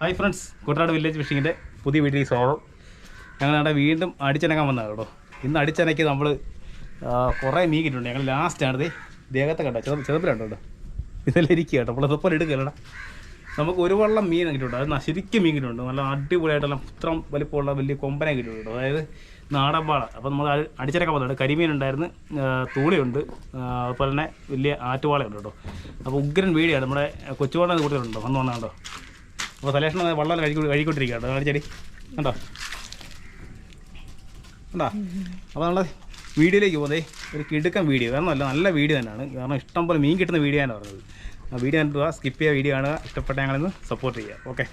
Hi friends Kuttanad village ഫിഷിങ്ങിന്റെ പുതിയ വീട്ടിലേക്ക് സ്വാഗതം. ഞങ്ങൾ അവിടെ വീണ്ടും അടിച്ചനക്കാൻ വന്നതാണ് കേട്ടോ. ഇന്ന് അടിച്ചനയ്ക്ക് നമ്മൾ കുറേ മീൻ കിട്ടുന്നുണ്ട് ഞങ്ങൾ ലാസ്റ്റാണ് ഇത് ദേഹത്തെ കണ്ടോ? ചെറു ചെറുപ്പിലുണ്ടോ കേട്ടോ. ഇതെല്ലാം ഇരിക്കുക കേട്ടോ. നമ്മൾ ഇതുപോലെ എടുക്കുകയല്ലടാ നമുക്ക് ഒരു വള്ളം മീൻ കിട്ടുന്നുണ്ട് അത് ശരിക്കും മീൻ കിട്ടുന്നുണ്ട് നല്ല അടിപൊളിയായിട്ടുള്ള ഇത്രയും വലിപ്പമുള്ള വലിയ കൊമ്പനെ കിട്ടുന്നുണ്ട് അതായത് നാടൻ പാള അപ്പോൾ നമ്മൾ അത് അടിച്ചനക്കാൻ വന്നിട്ടുണ്ട് കരിമീൻ ഉണ്ടായിരുന്നു തൂളിയുണ്ട് അതുപോലെ തന്നെ വലിയ ആറ്റുവാളയുണ്ട് കേട്ടോ. അപ്പോൾ ഉഗ്രൻ വീടിയാണ് നമ്മുടെ കൊച്ചുവാള കൂടുതലുണ്ടോ വന്ന് വന്നാണ്ടോ അപ്പോൾ സലേഷൻ വെള്ളം കഴുകി കഴുകിക്കൊണ്ടിരിക്കുക കേട്ടോ കാണിച്ചടി. കണ്ടോ? കണ്ടോ? അപ്പോൾ നമ്മൾ വീഡിയോയിലേക്ക് പോകുന്നേ ഒരു കിടുക്കൻ വീഡിയോ. കാരണം അല്ല നല്ല വീഡിയോ തന്നെയാണ്. കാരണം ഇഷ്ടം പോലെ മീൻ കിട്ടുന്ന വീഡിയോ ആണ് പറഞ്ഞത്. ആ വീഡിയോ കണ്ടിട്ട് സ്കിപ്പ് ചെയ്യുക വീഡിയോ കാണുക. ഇഷ്ടപ്പെട്ട ഞങ്ങളിന്ന് സപ്പോർട്ട് ചെയ്യുക. ഓക്കെ.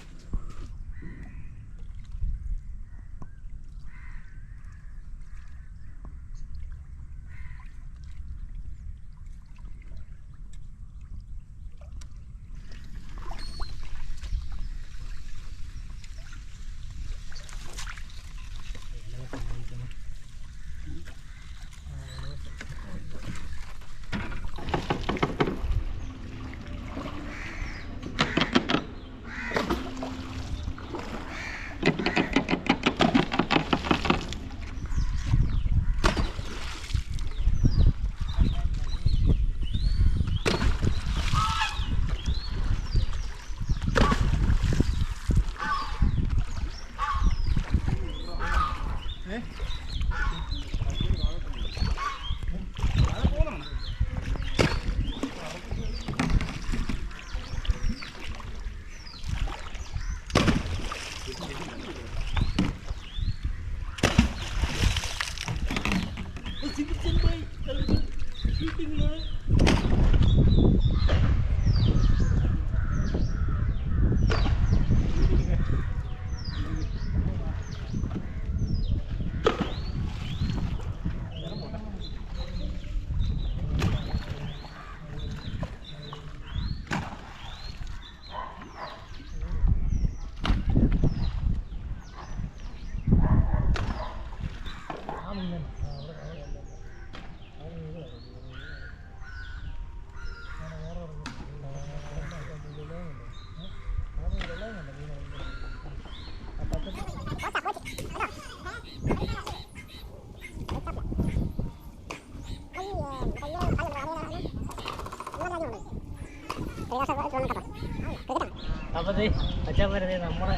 അപ്പോൾ ദേ അച്ഛൻ വരുന്നത് നമ്മുടെ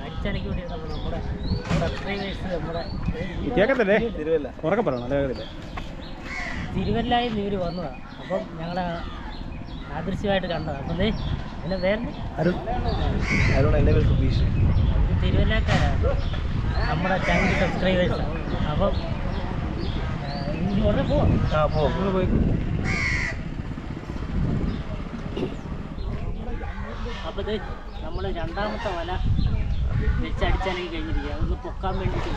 അടിച്ചണയ്ക്ക് വേണ്ടി നമ്മൾ നമ്മുടെ സബ്സ്ക്രൈബേഴ്സ് നമ്മുടെ കേൾക്കത്തില്ലേ ഉറക്കെ പറയണം കേൾക്കത്തില്ലേ തിരുവല്ലായിൽ നിന്ന് ഇവർ വന്നതാണ് അപ്പം ഞങ്ങളെ ആദൃശ്യമായിട്ട് കണ്ടതാണ് അപ്പം ദേ എന്റെ പേര് അരുൺ. അരുൺ എന്റെ പേര് സുബീഷ് ഇത് തിരുവല്ലക്കാരാണ് നമ്മുടെ ചാനൽ സബ്സ്ക്രൈബേഴ്സ് അപ്പം പോവാം. ആ പോയി. അപ്പോൾ ഇത് നമ്മൾ രണ്ടാമത്തെ വല വെച്ച് അടിച്ചണക്കി കഴിഞ്ഞിരിക്കുക. അതൊന്ന് പൊക്കാൻ വേണ്ടിയിട്ട്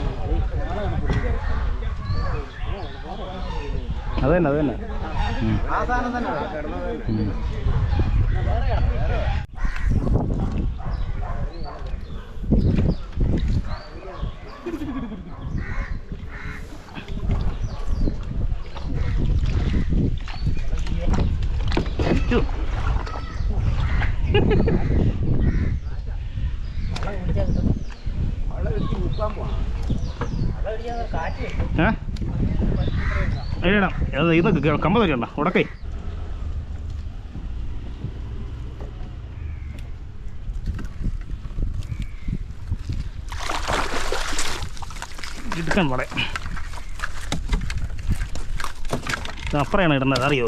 തന്നെ അത് തന്നെ ഉം. ഉം. വെള്ളം കുടിച്ചാൽ കിട്ടും വെള്ളം കുടിച്ചാൽ കാറ്റ് കിട്ടും ഏ അതിലിടാം അത് ഇത് കമ്പ തരുണ്ട ഉടക്കേ. കിടുക്കാൻ വളെ അപ്പറയാണ് ഇടുന്നത്? അറിയോ?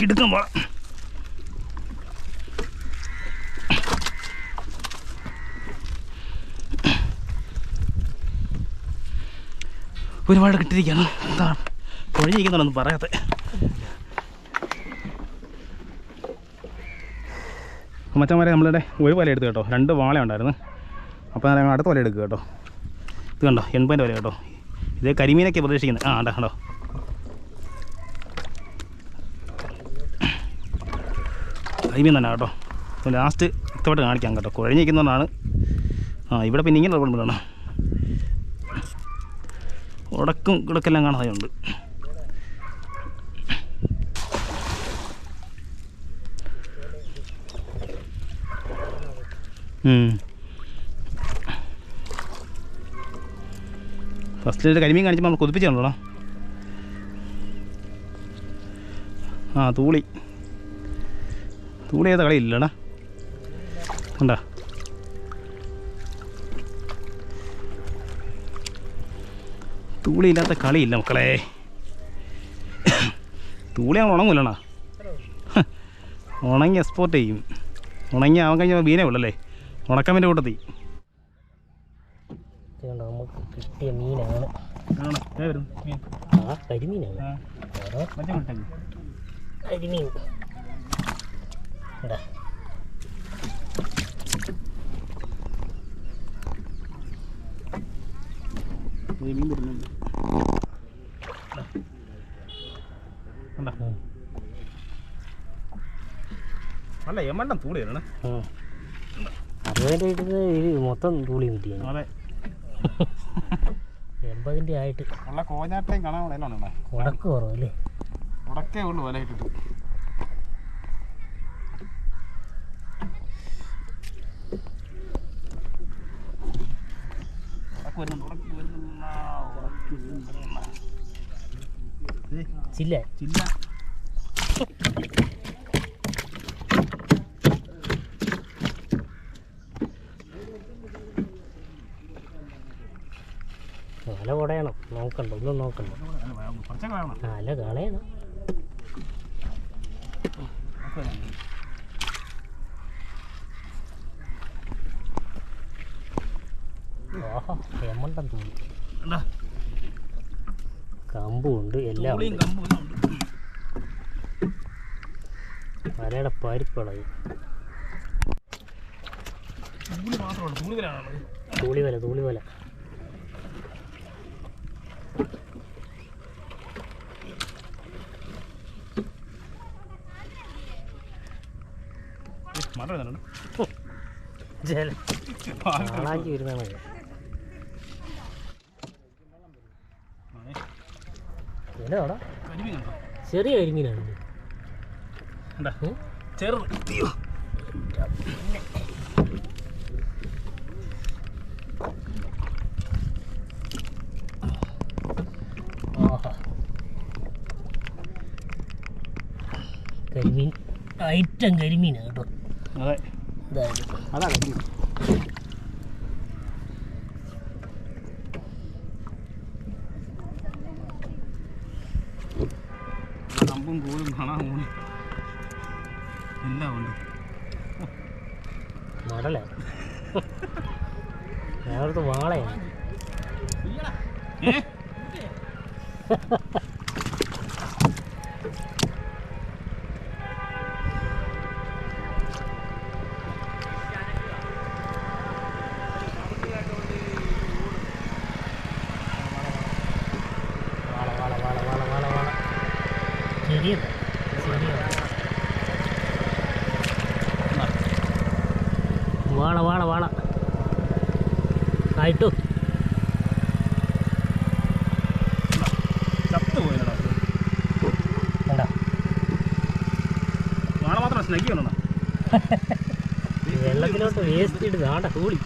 കിടുക്കാൻ വള ഒരുപാട് കിട്ടിയിരിക്കുകയാണ്. എന്താണ് പൊഴിഞ്ഞിരിക്കുന്നുണ്ടെന്ന് പറയാത്ത മച്ചന്മാരെ നമ്മളുടെ ഒരു വല എടുത്തു കേട്ടോ. രണ്ട് വാള ഉണ്ടായിരുന്നു. അപ്പോൾ ഞങ്ങൾ അടുത്ത വല എടുക്കുക കേട്ടോ. ഇത് കണ്ടോ? എൺപതിന്റെ വല കേട്ടോ. ഇത് കരിമീനൊക്കെ പ്രതീക്ഷിക്കുന്നത്. ആ ഉണ്ടോ കണ്ടോ. കരിമീൻ തന്നെ കേട്ടോ. ലാസ്റ്റ് ഇത്തോട്ട് കാണിക്കാം കേട്ടോ. കുഴഞ്ഞിരിക്കുന്നതാണ് ആ ഇവിടെ പിന്നെ ഇങ്ങനെ കൊണ്ടുവരണം ഉടക്കും ഇടക്കെല്ലാം കാണാതെയുണ്ട്. ഫസ്റ്റ് ഒരു കരിമീൻ കാണിച്ചപ്പോൾ നമ്മൾ കൊതിപ്പിച്ചാണല്ലോ ആ തൂളി. തൂളി ഏതാ കളിയില്ലടാ കണ്ടാ. തൂളി ഇല്ലാത്ത കളിയില്ല മക്കളെ. തൂളി ഉണങ്ങൂലണ ഉണങ്ങി എക്സ്പോർട്ട് ചെയ്യും. ഉണങ്ങി അവൻ കഴിഞ്ഞാൽ മീനേ ഉള്ളല്ലേ? ഉണക്കമ്മന്റെ കൂട്ടത്തി. നമുക്ക് കിട്ടിയ മീനാണ്. കരിമീനാണ്. കരിമീൻ. മീൻ വരുന്നുണ്ട്. അല്ല എമ്മണ്ണം തൂളി വരണേ. ഉം. അറുപതിന്റെ ഇടുന്നത് മൊത്തം തൂളി കിട്ടിയാണ് അതെ. എൺപതിന്റെ ആയിട്ട്. ഉള്ള കോഞ്ഞാട്ടയും കാണാൻ ഉണ്ടോ ഉടക്ക് കുറവല്ലേ? ഉടക്കേ ഉള്ളു വല ഇട്ടിട്ട് ഉടക്ക് വരുന്നുണ്ട്, ഉടക്ക് വരുന്നുണ്ട്, ഉടക്ക് വരുന്നുണ്ട്. ദേ, ചില്ല. ചില്ല. അല കൊടയണം. നോക്കണ്ട ഒന്നും നോക്കണ്ട. കുറച്ചൊക്കെ വേണം ആ, അല കളയണം. ഓഹോ എമ്മണ്ടെന്ന് തൂളി കണ്ടാ? കമ്പും ഉണ്ട്. എല്ലാം. വലയുടെ പരിപ്പളയും തൂളി മാത്രമല്ല ജലം വല തൂളി വല ജല വരുന്നതാണ് എന്നോടാ ചെറിയ കരിമീനാണ് കരിമീൻ ഐറ്റം കരിമീനാണ് കേട്ടോ. അതെ. ഇതായത് അതാ കരിമീൻ കമ്പും കൂടും കാണാൻ കൂടി എല്ലാം ഉണ്ട് മടല ഞാനടുത്ത് വാളയാണ്. ആയിട്ടു. വെള്ളത്തിലോട്ട് വേസ്റ്റ് ഇട്ട് കൂടി കൂളി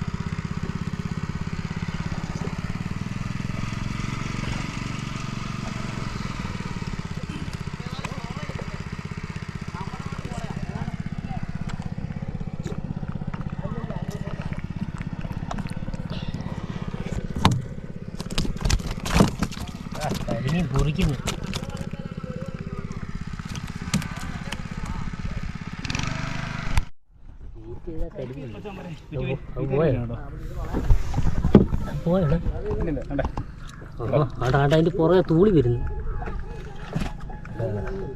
ആടാ അതിന്റെ പുറകെ തൂളി വരുന്നു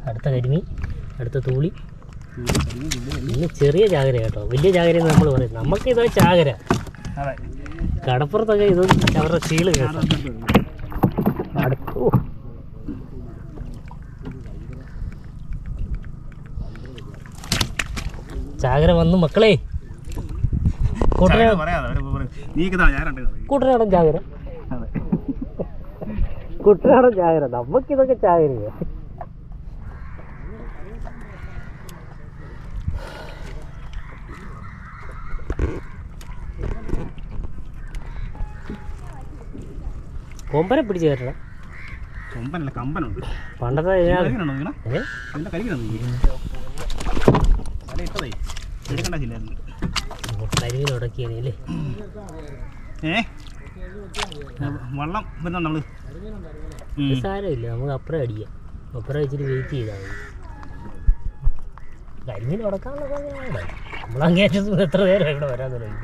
അടുത്ത കരിമീൻ അടുത്ത തൂളി ഇന്ന് ചെറിയ ചാകര കേട്ടോ വലിയ ചാകര എന്ന് നമ്മൾ പറയും നമുക്ക് ഇതാ ചാകര കടപ്പുറത്തൊക്കെ ഇത് അവരുടെ ചീൾ കേട്ടോ ചാകര വന്നു മക്കളെ. കൂട്ടനാടൻ ചാകര. കുട്ടനാടൻ ചാകര നമുക്കിതൊക്കെ ചാകരയാ? കൊമ്പനെ പിടിച്ചു കയറ്റണം. കൊമ്പനല്ല കമ്പനുണ്ട്. പണ്ടത്തെ കരിമീനാണോ ഇട്ടതേ ഏ? വള്ളം വരുന്നുണ്ട് നമ്മൾ? സാരമില്ല നമുക്ക് അപ്പുറം അടിക്കാം. അപ്പുറം വെച്ചിട്ട് വെയിറ്റ് ചെയ്താൽ മതി. കരിമീൻ ഉടക്കാനുള്ള സമയമാണ് എത്ര നേരം ഇവിടെ വരാൻ തുടങ്ങി?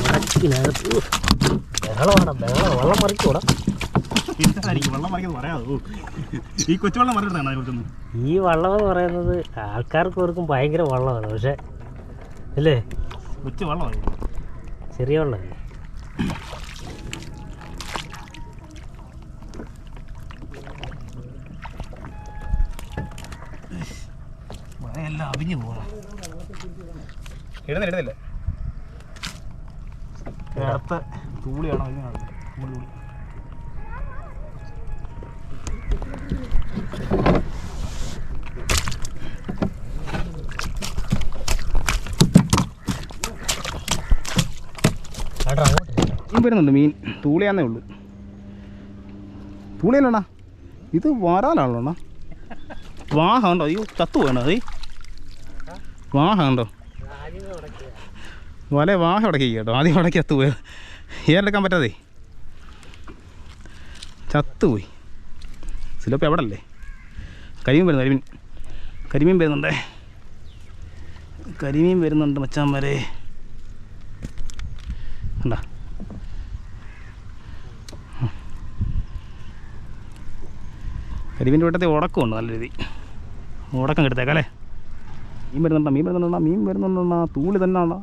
ഉടക്കിനകത്ത് ബഹളമാണ് ബഹളം വെള്ളം മറിക്കൂടാ. വെള്ളം മറിക്കുന്നത് ഈ കൊച്ചുവെള്ളം ഈ വള്ളം എന്ന് പറയുന്നത് ആൾക്കാർക്ക് ഓർക്കും ഭയങ്കര വള്ളമാണ്. പക്ഷെ അല്ലേ കൊച്ചു വള്ളമാണ് ചെറിയ വള്ളം അവിഞ്ഞു ഇടുന്നില്ല ഇടുന്നില്ല. അടുത്ത തൂളിയാണോ തൂളി തൂളി. വരുന്നുണ്ട് മീൻ. തൂളിയാന്നേ ഉള്ളൂ. തൂളിയല്ലോണ ഇത് വരാലാണല്ലോ വാഹ അയ്യോ ചത്തു വേണോ അത്? വാഹ വല വാഹ ഉടക്കി കേട്ടോ. ആദ്യം ഉടക്കി ചത്തു പോയത് ഏറെടുക്കാൻ പറ്റാതെ. ചത്തുപോയി സിലോപ്പി അവിടെ അല്ലേ കരിമീൻ വരുന്നു കരിമീൻ. കരിമീൻ വരുന്നുണ്ടേ. കരിമീൻ വരുന്നുണ്ട് മച്ചാന്മാരെ. കണ്ടാ? കരിമീന്റെ വീട്ടത്തിൽ ഉടക്കമുണ്ട് നല്ല രീതി. ഉടക്കം കെടുത്തേക്കാം അല്ലേ മീൻ വരുന്നുണ്ടോ? മീൻ വരുന്നുണ്ടോ? മീൻ വരുന്നുണ്ടോ? തൂളി തന്നെ ആണോ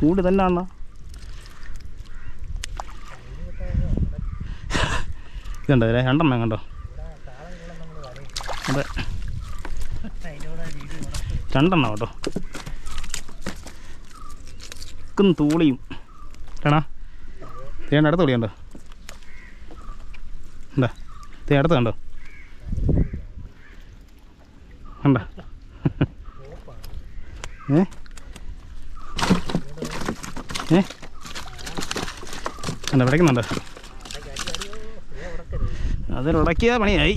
തൂളി തന്നെ ആണോ ഇതുണ്ടോ ഇതിലെ? രണ്ടെണ്ണം കണ്ടോ? അതെ. രണ്ടെണ്ണം കേട്ടോ. തൂളിയും. ഏണാ തേണ്ട അടുത്ത തുളിയുണ്ടോ തേ അടുത്ത് കണ്ടോ? കണ്ട? ഏ? ഏ? കണ്ട വിടയ്ക്കുന്നുണ്ടോ. അതിലുടക്കിയ പണിയായി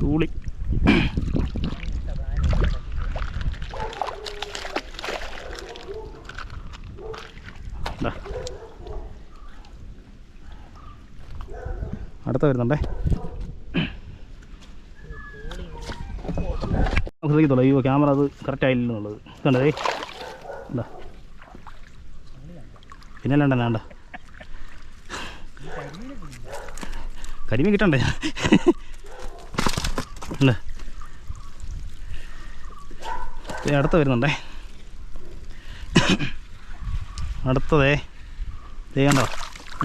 തൂളി ദാ. അടുത്ത വരുന്നുണ്ടേ നമുക്ക് ശ്രദ്ധിക്കത്തുള്ളൂ. അയ്യോ ക്യാമറ അത് കറക്റ്റ് ആയില്ല എന്നുള്ളത് കണ്ടതേ എന്താ പിന്നെ അല്ലാണ്ട് വേണ്ട കരിമീൻ കിട്ടണ്ടേ? ഉണ്ട്. അടുത്ത വരുന്നുണ്ടേ. അടുത്തതേ. ദേ കണ്ടോ?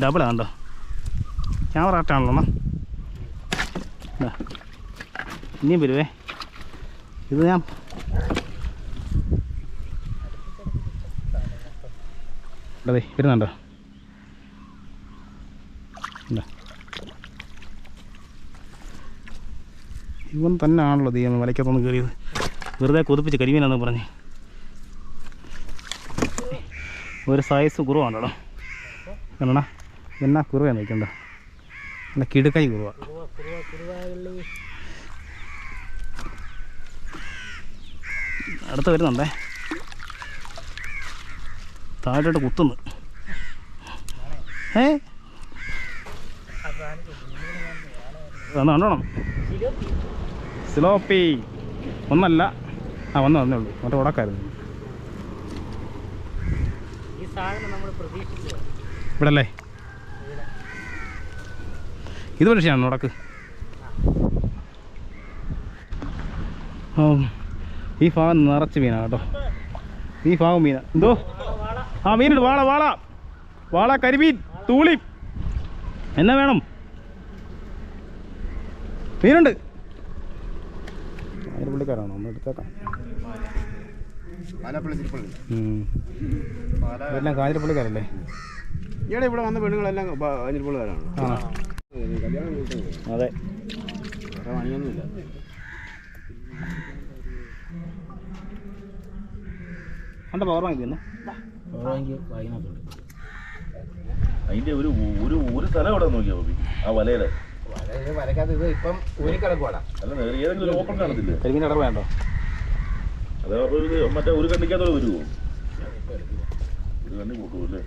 ഡബിളാ കണ്ടോ? ക്യാമറ എന്നാ. ഇനിയും വരുവേ. ഇത് ഞാൻ അതെ വരുന്നുണ്ടോ ഇവൻ തന്നെ ആണല്ലോ ദൈവം വലയ്ക്കത്തൊന്ന് കയറിയത് വെറുതെ കൊതിപ്പിച്ച് കരിമീനാന്ന് പറഞ്ഞ് ഒരു സൈസ് കുറവാണല്ലോ കണ്ണ എന്നാ കുറവാണ് നിൽക്കണ്ട നല്ല കിടുക്കായി കുറുവ അടുത്ത് വരുന്നുണ്ടേ. താഴോട്ട് കുത്തുന്നു. ഏ? വന്നോണം കണ്ടോണം. സിലോപ്പി. ഒന്നല്ല. ആ വന്നു വന്നേ ഉള്ളൂ. മറ്റേ ഉടക്കായിരുന്നു. ഇവിടെ അല്ലേ ഇത് പക്ഷിയാണ് ഉടക്ക്? ആ, ഈ ഭാഗം നിറച്ച് മീനാണ് കേട്ടോ. ഈ ഭാഗം മീനാ. എന്തോ? ആ മീനുണ്ട്. വാള വാള. വാള കരിമീൻ തൂളി. എന്നാ വേണം? മീനുണ്ട്. അതിന് പുള്ളിക്കാരാണോ ഒന്ന് എടുത്തേക്കാം. എല്ലാം കാഞ്ഞിരപ്പള്ളിക്കാരല്ലേ? ഈയിടെ ഇവിടെ വന്ന പെണ്ണുങ്ങളെല്ലാം അതെ. ആ കല്യാണം കഴിക്കുന്നത് പവർ ബാങ്ക് അതിന്റെ ഒരു ഒരു ഒരു സ്ഥലം അവിടെ നോക്കിയാ ബോബി ആ വലയുടെ വേണ്ടോ? അത് മറ്റേ ഒരു കണ്ണിക്കാത്തോടെ വരുമോ ഒരു കണ്ണി കൂട്ടുമല്ലേ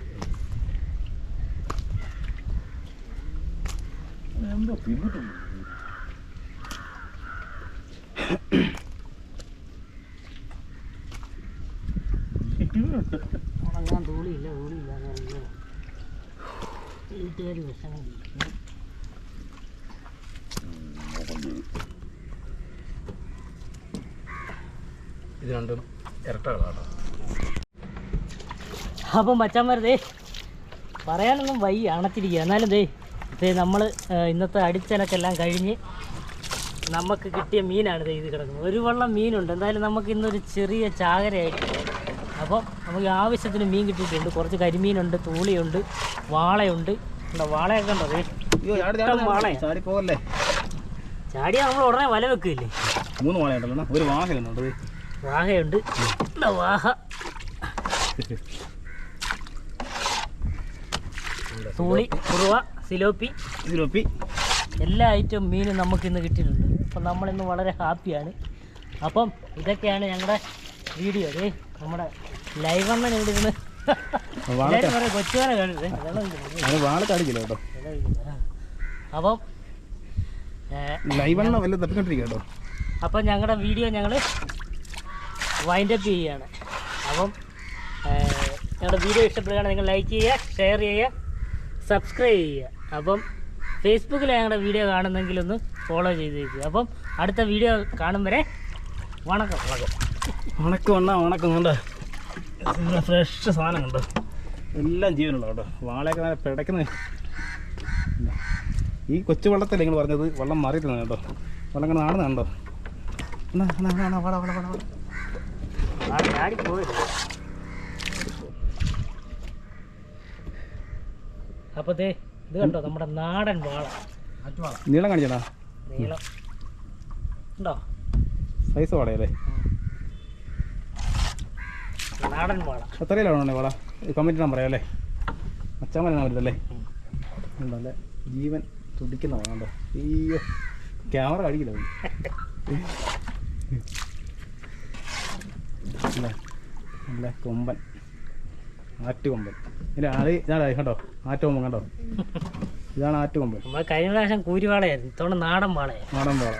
എന്തോ തിന്നിട്ടുണ്ട് ഉണങ്ങാൻ വീട്ടുകാർ വിഷമം. ഓപ്പൺ ചെയ്തു ഇത് രണ്ടും ഇരട്ടകളാണ്. അപ്പം മച്ചാന്മാരതേ പറയാനൊന്നും വയ്യ അണച്ചിരിക്കുക എന്നാലും ദേ ഇതേ നമ്മൾ ഇന്നത്തെ അടിച്ചനക്കെല്ലാം കഴിഞ്ഞ് നമുക്ക് കിട്ടിയ മീനാണ് ഇത് കിടക്കുന്നത്. ഒരു വള്ളം മീനുണ്ട്. എന്തായാലും നമുക്ക് ഇന്നൊരു ചെറിയ ചാകരയായിട്ട് അപ്പം നമുക്ക് ആവശ്യത്തിന് മീൻ കിട്ടിയിട്ടുണ്ട്. കുറച്ച് കരിമീനുണ്ട് തൂളിയുണ്ട് വാളയുണ്ട്. ഉണ്ടോ? വാളയൊക്കെ ഉണ്ടോ? വാളയാ. ചാടി പോകല്ലേ ചാടിയാൽ നമ്മൾ ഉടനെ വല വെക്കില്ലേ മൂന്ന് വാളയുണ്ടല്ലോ ഒരു വാഹയുണ്ട്. വാഹയുണ്ട് വാഹ? തൂളി കുറുവ സിലോപ്പി. സിലോപ്പി. എല്ലാ ഐറ്റം മീനും നമുക്ക് ഇന്ന് കിട്ടിയിട്ടുണ്ട്. അപ്പം നമ്മളിന്ന് വളരെ ഹാപ്പിയാണ്. അപ്പം ഇതൊക്കെയാണ് ഞങ്ങളുടെ വീഡിയോ. നമ്മുടെ ലൈവ് അമ്മ ഇവിടെ ഇരുന്ന്? വാള എല്ലാവരും പറയും കൊച്ചുവരെ കണ്ടിട്ട് വെള്ളം കുടിക്കുന്നു, അത് കേട്ടോ? അപ്പം വല്ല തപ്പിക്കൊണ്ടിരിക്കുക കേട്ടോ. അപ്പം ഞങ്ങളുടെ വീഡിയോ ഞങ്ങൾ വൈൻഡപ്പ് ചെയ്യുകയാണ്. അപ്പം ഞങ്ങളുടെ വീഡിയോ ഇഷ്ടപ്പെടുകയാണെങ്കിൽ നിങ്ങൾ ലൈക്ക് ചെയ്യുക ഷെയർ ചെയ്യുക സബ്സ്ക്രൈബ് ചെയ്യുക. അപ്പം ഫേസ്ബുക്കിൽ ഞങ്ങളുടെ വീഡിയോ കാണുന്നെങ്കിൽ ഒന്ന് ഫോളോ ചെയ്തേക്കുക അപ്പം അടുത്ത വീഡിയോ കാണും വരെ. വണക്കം വണക്കം. വണക്കം ഉണക്കം കണ്ടോ ഫ്രഷ് സാധനം കണ്ടോ എല്ലാം ജീവനുള്ള കേട്ടോ. വാളയൊക്കെ നല്ല പിടയ്ക്കുന്ന ഈ കൊച്ചു വെള്ളത്തിൽ നിങ്ങൾ പറഞ്ഞത്? വെള്ളം മാറിയിട്ടുണ്ട് കേട്ടോ. വെള്ളം ഇങ്ങനെ നാടുന്നുണ്ടോ ദേ ഇത് കണ്ടോ? നമ്മുടെ നാടൻ വാള. നീളം കാണിച്ചടാ. നീളം. ഉണ്ടോ? സൈസ് വാടയല്ലേ? നാടൻ വാള. എത്രയിലാണോ വാട കമ്മിറ്റി നമ്പർ അല്ലേ? വരുന്നല്ലേ ഉണ്ടല്ലേ ജീവൻ തുടിക്കുന്ന വേണ്ടോ അയ്യോ ക്യാമറ കാണിക്കില്ല. അല്ലേ നല്ല കൊമ്പൻ. ആറ്റുകൊമ്പൻ. ഇതിന്റെ ആൾ ഇതാണ് കണ്ടോ? ആറ്റുകൊമ്പൻ കണ്ടോ? ഇതാണ് ആറ്റുകൊമ്പൻ. നമ്മൾ കഴിഞ്ഞ പ്രാവശ്യം കൂരിവാളയായിരുന്നു. ഇത്തവണ നാടൻ വാളയായിരുന്നു നാടൻ വാള.